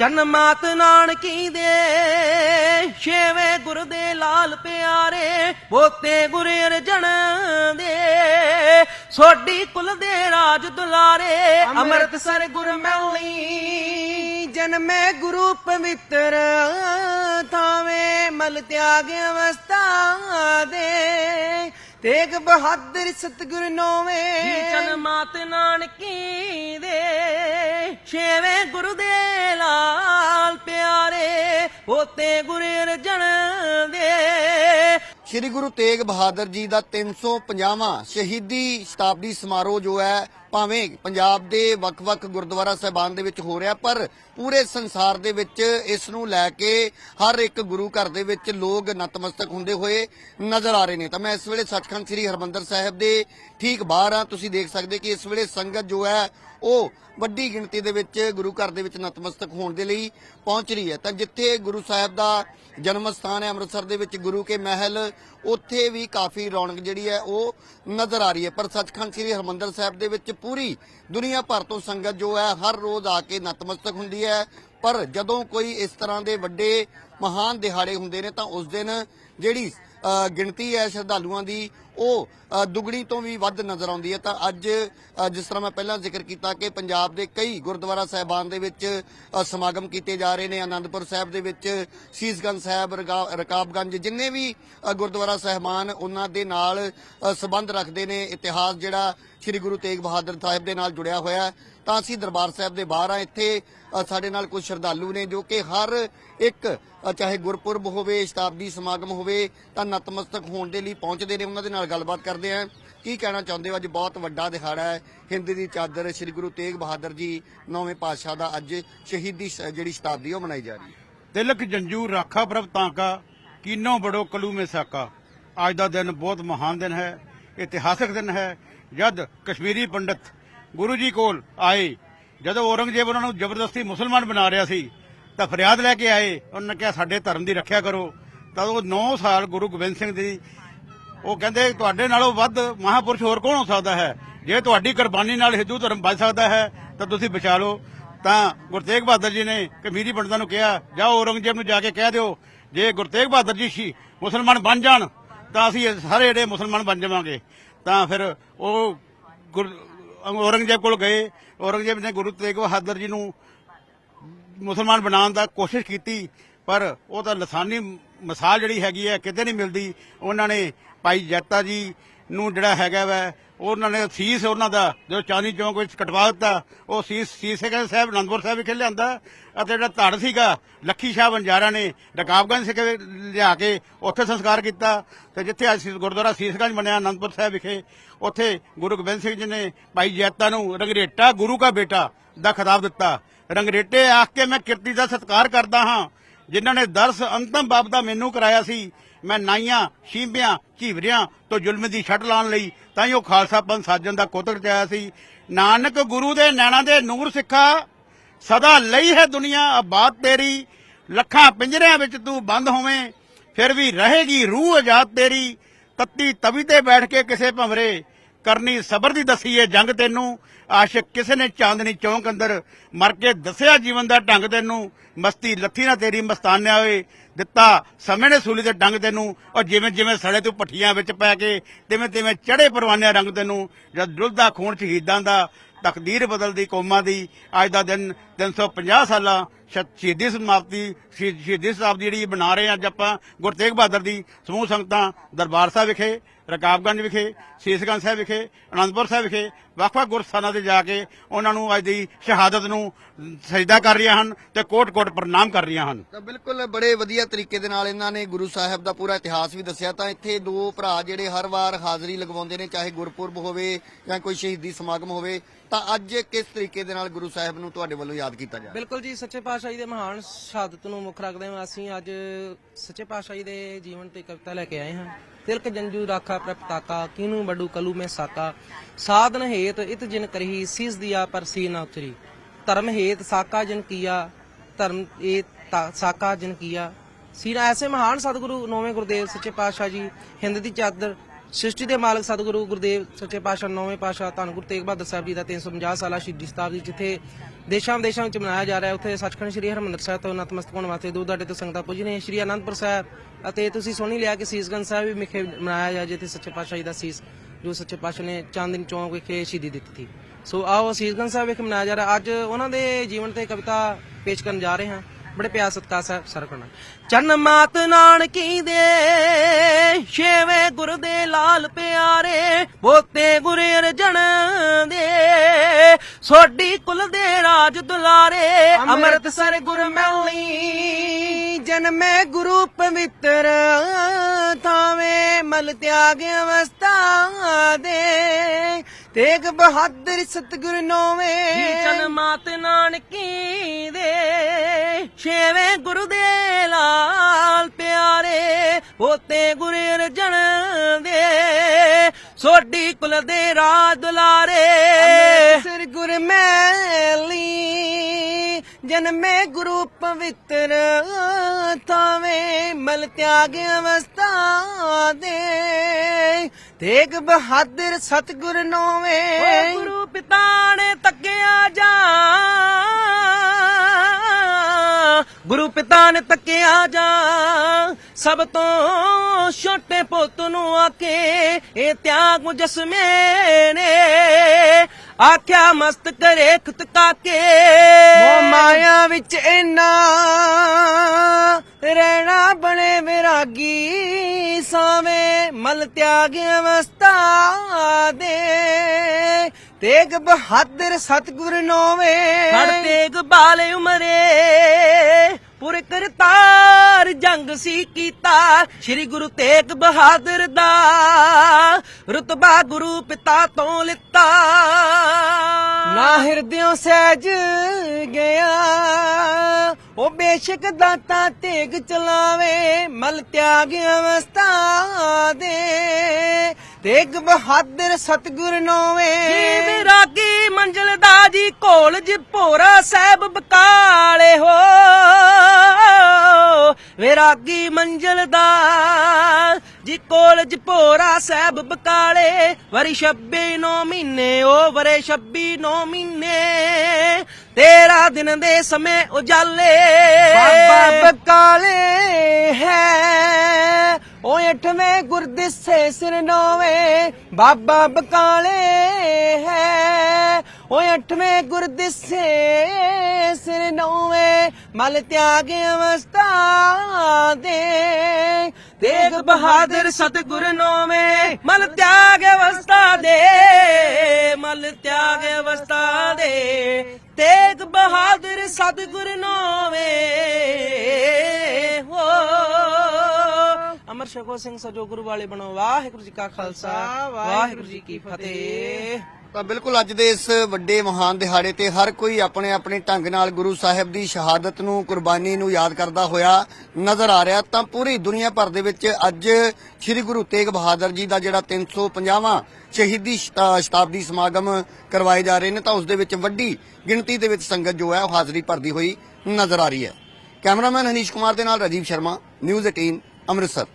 ਚੰਨ ਨਾਨਕੀ ਦੇ, ਛੇਵੇਂ ਗੁਰ ਦੇ ਲਾਲ ਪਿਆਰੇ ਪੋਤੇ ਗੁਰ ਅਰਜਨ ਦੇ। ਸੋਢੀ ਕੁਲ ਦੇ ਰਾਜ ਦੁਲਾਰੇ, ਅੰਮ੍ਰਿਤਸਰ ਗੁਰ ਮੈਲੀ ਜਨਮੇ ਗੁਰੂ ਪਵਿੱਤਰ, ਥਾਵੇਂ ਮਲ ਤਿਆਗ ਅਵਸਥਾ ਦੇ। ਤੇਗ ਬਹਾਦਰ ਸਤਿਗੁਰ ਨੋਵੇਂ। ਜੀ ਚਨ ਮਾਤ ਨਾਨਕੀ ਦੇ ਛੇਵੇਂ ਗੁਰੂ ਦੇ ਲਾਲ ਪਿਆਰੇ ਪੋਤੇ ਗੁਰ ਅਰਜਨ ਦੇ ਸ਼੍ਰੀ ਗੁਰੂ ਤੇਗ ਬਹਾਦਰ ਜੀ ਦਾ 350ਵਾਂ ਸ਼ਹੀਦੀ ਸ਼ਤਾਬਦੀ ਸਮਾਰੋਹ ਜੋ ਹੈ, ਭਾਵੇਂ ਪੰਜਾਬ ਦੇ ਵੱਖ-ਵੱਖ ਗੁਰਦੁਆਰਾ ਸਾਹਿਬਾਨ ਦੇ ਵਿੱਚ ਹੋ ਰਿਹਾ, ਪਰ ਪੂਰੇ ਸੰਸਾਰ ਦੇ ਵਿੱਚ ਇਸ ਨੂੰ ਲੈ ਕੇ ਹਰ ਇੱਕ ਗੁਰੂ ਘਰ ਦੇ ਵਿੱਚ ਲੋਕ ਨਤਮਸਤਕ ਹੁੰਦੇ ਹੋਏ ਨਜ਼ਰ ਆ ਰਹੇ ਨੇ। ਤਾਂ ਮੈਂ ਇਸ ਵੇਲੇ ਸੱਚਖੰਡ ਸ੍ਰੀ ਹਰਮੰਦਰ ਸਾਹਿਬ ਦੇ ਠੀਕ ਬਾਹਰ ਆ ਤੁਸੀਂ ਦੇਖ ਸਕਦੇ ਕਿ ਇਸ ਵੇਲੇ ਸੰਗਤ ਜੋ ਹੈ ਉਹ ਵੱਡੀ ਗਿਣਤੀ ਦੇ ਵਿੱਚ ਗੁਰੂ ਘਰ ਦੇ ਵਿੱਚ ਨਤਮਸਤਕ ਹੋਣ ਦੇ ਲਈ ਪਹੁੰਚ ਰਹੀ ਹੈ। ਤਾਂ ਜਿੱਥੇ ਗੁਰੂ ਸਾਹਿਬ ਦਾ ਜਨਮ ਸਥਾਨ ਹੈ ਅੰਮ੍ਰਿਤਸਰ ਦੇ ਵਿੱਚ ਗੁਰੂ ਕੇ ਮਹਿਲ, ਉੱਥੇ ਵੀ ਕਾਫੀ ਰੌਣਕ ਜਿਹੜੀ ਹੈ ਉਹ ਨਜ਼ਰ ਆ ਰਹੀ ਹੈ। ਪਰ ਸੱਚਖੰਡ ਸ੍ਰੀ ਹਰਮੰਦਰ ਸਾਹਿਬ ਦੇ ਵਿੱਚ ਪੂਰੀ ਦੁਨੀਆ ਭਰ ਤੋਂ ਸੰਗਤ ਜੋ ਹੈ ਹਰ ਰੋਜ਼ ਆ ਕੇ ਨਤਮਸਤਕ ਹੁੰਦੀ ਹੈ। ਪਰ ਜਦੋਂ ਕੋਈ ਇਸ ਤਰ੍ਹਾਂ ਦੇ ਵੱਡੇ ਮਹਾਨ ਦਿਹਾੜੇ ਹੁੰਦੇ ਨੇ ਤਾਂ ਉਸ ਦਿਨ ਜਿਹੜੀ ਗਿਣਤੀ ਹੈ ਸ਼ਰਧਾਲੂਆਂ ਦੀ ਉਹ ਅ, ਦੁੱਗਣੀ ਤੋਂ ਵੀ ਵੱਧ ਨਜ਼ਰ ਆਉਂਦੀ ਹੈ। ਤਾਂ ਅੱਜ ਜਿਸ ਤਰ੍ਹਾਂ ਮੈਂ ਪਹਿਲਾਂ ਜ਼ਿਕਰ ਕੀਤਾ ਕਿ ਪੰਜਾਬ ਦੇ ਕਈ ਗੁਰਦੁਆਰਾ ਸਾਹਿਬਾਨ ਦੇ ਵਿੱਚ ਸਮਾਗਮ ਕੀਤੇ ਜਾ ਰਹੇ ਨੇ ਆਨੰਦਪੁਰ ਸਾਹਿਬ ਦੇ ਵਿੱਚ ਸੀਸਗੰਜ ਸਾਹਿਬ ਰਗਾ- ਰਕਾਬਗੰਜ ਜਿੰਨੇ ਵੀ ਗੁਰਦੁਆਰਾ ਸਾਹਿਬਾਨ ਉਹਨਾਂ ਦੇ ਨਾਲ ਅ, ਸੰਬੰਧ ਰੱਖਦੇ ਨੇ ਇਤਿਹਾਸ ਜਿਹੜਾ ਸ੍ਰੀ ਗੁਰੂ ਤੇਗ ਬਹਾਦਰ ਸਾਹਿਬ ਦੇ ਨਾਲ ਜੁੜਿਆ ਹੋਇਆ ਤਾਂ ਅਸੀਂ ਦਰਬਾਰ ਸਾਹਿਬ ਦੇ ਬਾਹਰ ਆ। ਇੱਥੇ ਸਾਡੇ ਨਾਲ ਕੁਝ ਸ਼ਰਧਾਲੂ ਨੇ ਜੋ ਕਿ ਹਰ ਇੱਕ ਚਾਹੇ ਗੁਰਪੁਰਬ ਹੋਵੇ, ਸ਼ਤਾਬਦੀ ਸਮਾਗਮ ਹੋਵੇ, ਤਾਂ ਨਤਮਸਤਕ ਹੋਣ ਦੇ ਲਈ ਪਹੁੰਚਦੇ ਨੇ। ਉਹਨਾਂ ਦੇ ਨਾਲ ਗੱਲਬਾਤ ਕਰਦੇ ਆ। ਕੀ ਕਹਿਣਾ ਚਾਹੁੰਦੇ ਹੋ? ਅੱਜ ਬਹੁਤ ਵੱਡਾ ਦਿਹਾੜਾ ਹੈ। ਹਿੰਦ ਦੀ ਚਾਦਰ ਸ੍ਰੀ ਗੁਰੂ ਤੇਗ ਬਹਾਦਰ ਜੀ ਨੌਵੇਂ ਪਾਤਸ਼ਾਹ ਦਾ ਅੱਜ ਸ਼ਹੀਦੀ ਜਿਹੜੀ ਸ਼ਤਾਬਦੀ ਉਹ ਮਨਾਈ ਜਾ ਰਹੀ ਹੈ। ਤਿਲਕ ਜੰਜੂ ਰਾਖਾ ਪ੍ਰਭ ਤਾਂਕਾ ਕੀਨੋ ਬੜੋ ਕਲੂ ਮੇ ਸਾਕਾ। ਅੱਜ ਦਾ ਦਿਨ ਬਹੁਤ ਮਹਾਨ ਦਿਨ ਹੈ, ਇਤਿਹਾਸਕ ਦਿਨ ਹੈ। ਜਦ ਕਸ਼ਮੀਰੀ ਪੰਡਤ ਗੁਰੂ ਜੀ ਕੋਲ ਆਏ। ਜਦੋਂ ਔਰੰਗਜ਼ੇਬ ਉਹਨਾਂ ਨੂੰ ਜ਼ਬਰਦਸਤੀ ਮੁਸਲਮਾਨ ਬਣਾ ਰਿਹਾ ਸੀ, ਤਾਂ ਫਰਿਆਦ ਲੈ ਕੇ ਆਏ। ਉਹਨਾਂ ਨੇ ਕਿਹਾ, ਸਾਡੇ ਧਰਮ ਦੀ ਰੱਖਿਆ ਕਰੋ। ਤਾਂ ਉਹ 9 ਸਾਲ ਗੁਰੂ ਗੋਬਿੰਦ ਸਿੰਘ ਦੀ, ਉਹ ਕਹਿੰਦੇ, ਤੁਹਾਡੇ ਨਾਲੋਂ ਵੱਧ ਮਹਾਪੁਰਸ਼ ਹੋਰ ਕੌਣ ਹੋ ਸਕਦਾ ਹੈ? ਜੇ ਤੁਹਾਡੀ ਕੁਰਬਾਨੀ ਨਾਲ ਹਿੰਦੂ ਧਰਮ ਬਚ ਸਕਦਾ ਹੈ, ਤਾਂ ਤੁਸੀਂ ਬਚਾ ਲਓ। ਤਾਂ ਗੁਰੂ ਤੇਗ ਬਹਾਦਰ ਜੀ ਨੇ ਕਮੀਰੀ ਪੰਡਤਾਂ ਨੂੰ ਕਿਹਾ, ਜਾਓ ਔਰੰਗਜ਼ੇਬ ਨੂੰ ਜਾ ਕੇ ਕਹਿ ਦਿਓ, ਜੇ ਗੁਰੂ ਤੇਗ ਬਹਾਦਰ ਜੀ ਸੀ, ਮੁਸਲਮਾਨ ਬਣ ਜਾਣ, ਤਾਂ ਅਸੀਂ ਸਾਰੇ ਜਿਹੜੇ ਮੁਸਲਮਾਨ ਬਣ ਜਾਵਾਂਗੇ। ਤਾਂ ਫਿਰ ਉਹ ਗੁਰ- ਔਰੰਗਜ਼ੇਬ ਕੋਲ ਗਏ। ਔਰੰਗਜ਼ੇਬ ਨੇ ਗੁਰੂ ਤੇਗ ਬਹਾਦਰ ਜੀ ਨੂੰ ਮੁਸਲਮਾਨ ਬਣਾਉਣ ਦਾ ਕੋਸ਼ਿਸ਼ ਕੀਤੀ, ਪਰ ਉਹ ਤਾਂ ਲਸਾਨੀ ਮਿਸਾਲ ਜਿਹੜੀ ਹੈਗੀ ਹੈ, ਕਿਤੇ ਨਹੀਂ ਮਿਲਦੀ। ਉਹਨਾਂ ਨੇ ਭਾਈ ਜੱਤਾ ਜੀ ਨੂੰ ਜਿਹੜਾ ਹੈਗਾ ਵੈ ਉਹਨਾਂ ਨੇ ਸੀਸ ਉਹਨਾਂ ਦਾ ਜੋ ਚਾਂਦੀ ਚੌਂਕ ਵਿੱਚ ਕਟਵਾ ਦਿੱਤਾ, ਉਹ ਸੀਸ ਸੀਸ ਹੈਗਾ ਸਾਹਿਬ, ਅਨੰਦਪੁਰ ਸਾਹਿਬ ਵਿਖੇ ਲਿਆਂਦਾ। ਅਤੇ ਜਿਹੜਾ ਧੜ ਸੀਗਾ, ਲੱਖੀ ਸ਼ਾਹ ਬੰਜਾਰਾ ਨੇ, ਰਕਾਬਗੰਜ ਸਿੱਖੇ ਲਿਆ ਕੇ ਉੱਥੇ ਸੰਸਕਾਰ ਕੀਤਾ। ਤੇ ਜਿੱਥੇ ਅੱਜ ਗੁਰਦੁਆਰਾ ਸੀਸਗੰਜ ਬਣਿਆ, ਅਨੰਦਪੁਰ ਸਾਹਿਬ ਵਿਖੇ, ਉੱਥੇ ਗੁਰੂ ਗੋਬਿੰਦ ਸਿੰਘ ਜੀ ਨੇ ਭਾਈ ਜੈਤਾ ਨੂੰ ਰੰਗਰੇਟਾ, ਗੁਰੂ ਕਾ ਬੇਟਾ ਦਾ ਖਿਤਾਬ ਦਿੱਤਾ। ਰੰਗਰੇਟੇ ਆਖ ਕੇ ਮੈਂ ਕਿਰਤੀ ਦਾ ਸਤਿਕਾਰ ਕਰਦਾ ਹਾਂ, ਜਿਨ੍ਹਾਂ ਨੇ ਦਰਸ ਅੰਤਮ ਬਾਬ ਦਾ ਮੈਨੂੰ ਕਰਾਇਆ ਸੀ। ਮੈਂ ਨਾਈਆਂ, ਸ਼ੀਂਬਿਆਂ, ਝੀਵਰਿਆਂ ਤੋਂ ਜ਼ੁਲਮ ਦੀ ਛੱਡ ਲਾਉਣ ਲਈ ਤਾਂ ਹੀ ਉਹ ਖਾਲਸਾ ਪੰਥ ਸਾਜਣ ਦਾ ਕੁਤਲ ਚ ਆਇਆ ਸੀ। ਨਾਨਕ ਗੁਰੂ ਦੇ ਨੈਣਾ ਦੇ ਨੂਰ ਸਿੱਖਾ, ਸਦਾ ਲਈ ਹੈ ਦੁਨੀਆ ਆਬਾਦ ਤੇਰੀ, ਲੱਖਾਂ ਪਿੰਜਰਿਆਂ ਵਿੱਚ ਤੂੰ ਬੰਦ ਹੋਵੇਂ, ਫਿਰ ਵੀ ਰਹੇਗੀ ਰੂਹ ਆਜ਼ਾਦ ਤੇਰੀ, ਤੱਤੀ ਤਵੀ ਤੇ ਬੈਠ ਕੇ ਕਿਸੇ ਭੰਵਰੇ ਕਰਨੀ ਸਬਰ ਦੀ ਦਸੀ ਏ ਜੰਗ ਤੈਨੂੰ। ਆਸ਼ਿਕ ਕਿਸੇ ਨੇ ਚਾਂਦਨੀ ਚੌਂਕ ਅੰਦਰ ਮਰ ਕੇ ਦੱਸਿਆ ਜੀਵਨ ਦਾ ਢੰਗ ਤੈਨੂੰ। ਮਸਤੀ ਲੱਥੀ ਨਾ ਤੇਰੀ ਮਸਤਾਨਿਆ ਹੋਏ। ਦਿੱਤਾ ਸਮੇਂ ਨੇ ਸੂਲੀ ਦੇ ਡੰਗ ਤੈਨੂੰ। ਔਰ ਜਿਵੇਂ ਜਿਵੇਂ ਸੜੇ ਤੂੰ ਪੱਠੀਆਂ ਵਿੱਚ ਪੈ ਕੇ, ਤਿਵੇਂ ਤਿਵੇਂ ਚੜੇ ਪਰਵਾਨਿਆਂ ਰੰਗ ਤੈਨੂੰ। ਜਦ ਡੁੱਲਦਾ ਖੂਨ ਸ਼ਹੀਦਾਂ ਦਾ ਤਕਦੀਰ ਬਦਲਦੀ ਕੌਮਾਂ ਦੀ। ਅੱਜ ਦਾ ਦਿਨ 350 ਸਾਲਾਂ ਸ਼ਹੀਦੀ ਸਮਾਪਤੀ ਸ਼ਹੀ- ਸ਼ਹੀਦੀ ਸ਼ਤਾਬਦੀ ਜਿਹੜੀ ਬਣਾ ਰਹੇ ਅੱਜ ਆਪਾਂ ਗੁਰੂ ਤੇਗ ਬਹਾਦਰ ਦੀ ਸਮੂਹ ਸੰਗਤਾਂ ਦਰਬਾਰ ਸਾਹਿਬ ਵਿਖੇ ਰਕਾਬਗੰਜ ਵਿਖੇ ਸੀਸਗੰਜ ਸਾਹਿਬ ਵਿਖੇ ਅਨੰਦਪੁਰ ਸਾਹਿਬ ਵਿਖੇ ਵੱਖ-ਵੱਖ ਗੁਰਸਥਾਨਾਂ ਤੇ ਜਾ ਕੇ ਉਹਨਾਂ ਨੂੰ ਅੱਜ ਦੀ ਸ਼ਹਾਦਤ ਨੂੰ ਸਜਦਾ ਕਰ ਰਹੀਆਂ ਹਨ ਤੇ ਕੋਟ-ਕੋਟ ਪ੍ਰਣਾਮ ਕਰ ਰਹੀਆਂ ਹਨ। ਤਾਂ ਬਿਲਕੁਲ ਬੜੇ ਵਧੀਆ ਤਰੀਕੇ ਦੇ ਨਾਲ ਇਹਨਾਂ ਨੇ ਗੁਰੂ ਸਾਹਿਬ ਦਾ ਪੂਰਾ ਇਤਿਹਾਸ ਵੀ ਦੱਸਿਆ। ਤਾਂ ਇੱਥੇ ਦੋ ਭਰਾ ਜਿਹੜੇ ਹਰ ਵਾਰ ਹਾਜ਼ਰੀ ਲਗਵਾਉਂਦੇ ਨੇ ਚਾਹੇ ਗੁਰਪੁਰਬ ਹੋਵੇ ਜਾਂ ਕੋਈ ਸ਼ਹੀਦੀ ਸਮਾਗਮ ਹੋਵੇ ਤਾਂ ਅੱਜ ਕਿਸ ਤਰੀਕੇ ਦੇ ਨਾਲ ਗੁਰੂ ਸਾਹਿਬ ਨੂੰ ਤੁਹਾਡੇ ਵੱਲੋਂ ਯਾਦ ਕੀਤਾ ਜਾ ਬਿਲਕੁਲ ਜੀ ਸੱਚੇ ਪਾਤਸ਼ਾਹੀ ਦੇ ਮਹਾਨ ਸ਼ਹਾਦਤ ਨੂੰ ਮੁੱਖ ਰੱਖਦੇ ਹਾਂ। ਅਸੀਂ ਅੱਜ ਸੱਚੇ ਪਾਤਸ਼ਾਹੀ ਦੇ ਜੀਵਨ ਤੇ ਕਵਿਤਾ ਲੈ ਕੇ ਆਏ ਹਾਂ। ਤਿਲਕ ਜੰਜੂ ਰਾਖਾ ਪ੍ਰਪਤਾਕਾ ਕੀਨੂ ਬੜੂ ਕਲੂ ਮੈਂ ਸਾਕਾ। ਸਾਧਨ ਹੇਤ ਇਤ ਜਿਨ ਕਰਹੀ, ਸੀਸ ਦਿਆ ਪਰ ਸੀ ਨਾ ਉਤਰੀ। ਧਰਮ ਹੇਤ ਸਾਕਾ ਜਿਨ ਕੀਆ, ਧਰਮ ਇਹ ਤਾ- ਸਾਕਾ ਜਿਨ ਕੀਆ। ਸੀਨਾ ਐਸੇ ਮਹਾਨ ਸਤਿਗੁਰੂ, ਨੌਵੇਂ ਗੁਰਦੇਵ ਸੱਚੇ ਪਾਤਸ਼ਾਹ ਜੀ, ਹਿੰਦ ਦੀ ਚਾਦਰ ਸ੍ਰਿਸ਼ਟੀ ਦੇ ਮਾਲਕ ਸਤਿਗੁਰੂ ਗੁਰਦੇਵ ਸੱਚੇ ਪਾਤਸ਼ਾਹ, ਨੌਵੇਂ ਪਾਤਸ਼ਾਹ ਧੰਨ ਗੁਰੂ ਤੇਗ ਬਹਾਦਰ ਸਾਹਿਬ ਜੀ ਦਾ 350 ਸਾਲਾ ਸ਼ਹੀਦੀ ਸ਼ਤਾਬਦੀ ਜਿੱਥੇ ਦੇਸ਼ਾਂ ਵਿਦੇਸ਼ਾਂ ਵਿੱਚ ਮਨਾਇਆ ਜਾ ਰਿਹਾ ਉੱਥੇ ਸੱਚਖੰਡ ਸ੍ਰੀ ਹਰਿਮੰਦਰ ਸਾਹਿਬ ਤੋਂ ਨਤਮਸਤਕ ਹੋਣ ਵਾਸਤੇ ਦੂਰ ਦਾਡੇ ਤੋਂ ਸੰਗਤਾਂ ਪੁੱਜ ਰਹੀਆਂ ਸ੍ਰੀ ਅਨੰਦਪੁਰ ਸਾਹਿਬ ਅਤੇ ਤੁਸੀਂ ਸੁਣ ਹੀ ਲਿਆ ਕਿ ਸੀਸਗੰਜ ਸਾਹਿਬ ਵੀ ਵਿਖੇ ਮਨਾਇਆ ਜਾ ਜਿੱਥੇ ਸੱਚੇ ਪਾਤਸ਼ਾਹ ਜੀ ਦਾ ਸੀਸ, ਜੋ ਸੱਚੇ ਪਾਤਸ਼ਾਹ ਨੇ ਚਾਂਦਨੀ ਚੌਂਕ ਵਿਖੇ ਸ਼ਹੀਦੀ ਦਿੱਤੀ ਸੀ। ਸੋ ਆਓ ਸੀਸਗੰਜ ਸਾਹਿਬ ਵਿਖੇ ਮਨਾਇਆ ਜਾ ਰਿਹਾ। ਅੱਜ ਉਹਨਾਂ ਦੇ ਜੀਵਨ ਤੇ ਕਵਿਤਾ ਪੇਸ਼ ਕਰਨ ਜਾ ਰਹੇ ਹਾਂ। ਬੜੇ ਪਿਆਰ ਸਤਿਕਾਰ ਸਾਹਿਬ ਸਰ ਕਰਨਾ। ਚੰਨ ਮਾਤ ਨਾਨਕੀ ਦੇ, ਛੇਵੇਂ ਗੁਰ ਦੇ ਲਾਲ ਪਿਆਰੇ ਬੋਤੇ ਗੁਰ ਅਰਜਣ ਦੇ। ਸੋਡੀ ਕੁਲ ਦੇ ਰਾਜ ਦੁਲਾਰੇ, ਅੰਮ੍ਰਿਤਸਰ ਗੁਰ ਮੈਲੀ ਜਨਮੇ ਗੁਰੂ ਪਵਿੱਤਰ, ਥਾਵੇਂ ਮਲ ਤਿਆਗ ਅਵਸਥਾ ਦੇ। ਤੇਗ ਬਹਾਦਰ ਸਤਿਗੁਰ ਨੋਵੇਂ, ਜੀ ਚਨ ਮਾਤ ਨਾਨਕੀ ਦੇ। ਛੇਵੇਂ ਗੁਰੂ ਦੇ ਲਾਲ ਪਿਆਰੇ ਹੋਤੇ ਗੁਰ ਅਰਜਨ ਦੇ। ਸੋਡੀ ਕੁਲ ਦੇ ਰਾਜ ਦੁਲਾਰੇ। ਸਿਰ ਗੁਰ ਮੈਲੀ ਜਨਮੇ ਗੁਰੂ ਪਵਿੱਤਰ ਥਾਵੇਂ ਮਲ ਤਿਆਗ ਅਵਸਥਾ ਦੇ। ਤੇਗ ਬਹਾਦਰ ਸਤਿਗੁਰ ਨੋਵੇਂ। ਗੁਰੂ ਗੁਰੂ ਪਿਤਾ ਨੇ ਤੱਕਿਆ ਜਾ। ਸਭ ਤੋਂ ਛੋਟੇ ਪੁੱਤ ਨੂੰ ਆਕੇ ਇਹ ਤਿਆਗ ਮੁਜਸਮੇ ਨੇ। ਆਖਿਆ ਮਸਤ ਕਰੇ ਖੁਦ ਕਾਕੇ। ਮੋ ਮਾਇਆ ਵਿੱਚ ਇਨਾ ਰਹਿਣਾ ਬਣੇ ਵਿਰਾਗੀ ਸਾਵੇਂ ਮਲ ਤਿਆਗ ਅਵਸਥਾ ਦੇ। ਤੇਗ ਬਹਾਦਰ ਸਤਿਗੁਰ ਨੋਵੇਂ। ਹੜ ਤੇਗ ਬਾਲੇ ਉਮਰੇ। ਪੁਰ ਕਰਤਾਰ ਜੰਗ ਸੀ ਕੀਤਾ, ਸ੍ਰੀ ਗੁਰੂ ਤੇਗ ਬਹਾਦਰ ਦਾ। ਰਤਬਾ ਗੁਰੂ ਪਿਤਾ ਤੋਂ ਲਿੱਤਾ। ਨਾ ਹਿਰਦਿਓਂ ਸਹਿਜ ਗਿਆ, ਉਹ ਬੇਸ਼ਕ ਦਾਤਾ ਤੇਗ ਚਲਾਵੇ, ਮਲ ਤਿਆਗ ਅਵਸਥਾ ਦੇ। ਤੇਗ ਬਹਾਦਰ ਸਤਿਗੁਰ ਨੋਵੇਂ। ਜੀ ਵਿਰਾਗੀ ਮੰਜ਼ਲ ਦਾ ਜੀ ਕੋਲ ਜੀ ਭੋਰਾ ਸਾਹਿਬ ਬਕਾਲੇ ਹੋ ਵਿਰਾਗੀ ਮੰਜ਼ਲ ਦਾ, ਜੀ ਕੋਲ ਜੀ ਭੋਰਾ ਸਾਹਿਬ ਬਕਾਲੇ, ਵਰੀ 26 ਨੌ ਮਹੀਨੇ, ਓ ਵਰੇ 26 ਨੌ ਮਹੀਨੇ, ਤੇਰਾ ਦਿਨ ਦੇ ਸਮੇਂ ਉਜਾਲੇ। ਬਾਬਾ ਬਕਾਲੇ ਹੈ ਓ ਅਠਵੇਂ ਗੁਰਦਿਸੇ ਸਿਰ ਨੋਵੇਂ, ਬਾਬਾ ਬਕਾਲੇ ਹੈ ਓ ਅਠਵੇਂ ਗੁਰਦਿਸੇ ਸਿਰ ਨੋਵੇਂ, ਮਲ ਤਿਆਗ ਅਵਸਥਾ ਦੇ ਤੇਗ ਬਹਾਦਰ ਸਤਿਗੁਰ ਨੋਵੇਂ, ਮਲ ਤਿਆਗ ਅਵਸਥਾ ਦੇ, ਮਲ ਤਿਆਗ ਅਵਸਥਾ ਦੇ। ਤੇਗ ਬਹਾਦਰ ਸਤਿਗੁਰ ਨੋਵੇਂ, ਹੋ ਅਮਰ ਸ਼ਕੋ ਸਿੰਘ ਸਜੋ ਗੁਰੂ ਵਾਲੇ ਬਣੋ। ਵਾਹਿਗੁਰੂ ਜੀ ਕਾ ਖਾਲਸਾ ਵਾਹਿਗੁਰੂ ਜੀ ਕੀ ਫਤਿਹ। ਤਾਂ ਬਿਲਕੁਲ ਅੱਜ ਦੇ ਇਸ ਵੱਡੇ ਮਹਾਨ ਦਿਹਾੜੇ ਤੇ ਹਰ ਕੋਈ ਆਪਣੇ ਆਪਣੇ ਢੰਗ ਨਾਲ ਗੁਰੂ ਸਾਹਿਬ ਦੀ ਸ਼ਹਾਦਤ ਨੂੰ ਕੁਰਬਾਨੀ ਨੂੰ ਯਾਦ ਕਰਦਾ ਹੋਇਆ ਨਜ਼ਰ ਆ ਰਿਹਾ। ਤਾਂ ਪੂਰੀ ਦੁਨੀਆ ਭਰ ਦੇ ਵਿੱਚ ਅੱਜ ਸ੍ਰੀ ਗੁਰੂ ਤੇਗ ਬਹਾਦਰ ਜੀ ਦਾ ਜਿਹੜਾ 350ਵਾਂ ਸ਼ਹੀਦੀ ਸ਼ਤਾ- ਸ਼ਤਾਬਦੀ ਸਮਾਗਮ ਕਰਵਾਏ ਜਾ ਰਹੇ ਨੇ ਤਾਂ ਉਸ ਦੇ ਵਿੱਚ ਵੱਡੀ ਗਿਣਤੀ ਦੇ ਵਿੱਚ ਸੰਗਤ ਜੋ ਹੈ ਉਹ ਹਾਜ਼ਰੀ ਭਰਦੀ ਹੋਈ ਨਜ਼ਰ ਆ ਰਹੀ ਹੈ। ਕੈਮਰਾਮੈਨ ਹਨੀਸ਼ ਕੁਮਾਰ ਦੇ ਨਾਲ ਰਾਜੀਵ ਸ਼ਰਮਾ ਨਿਊਜ਼ 18 ਅੰਮ੍ਰਿਤਸਰ।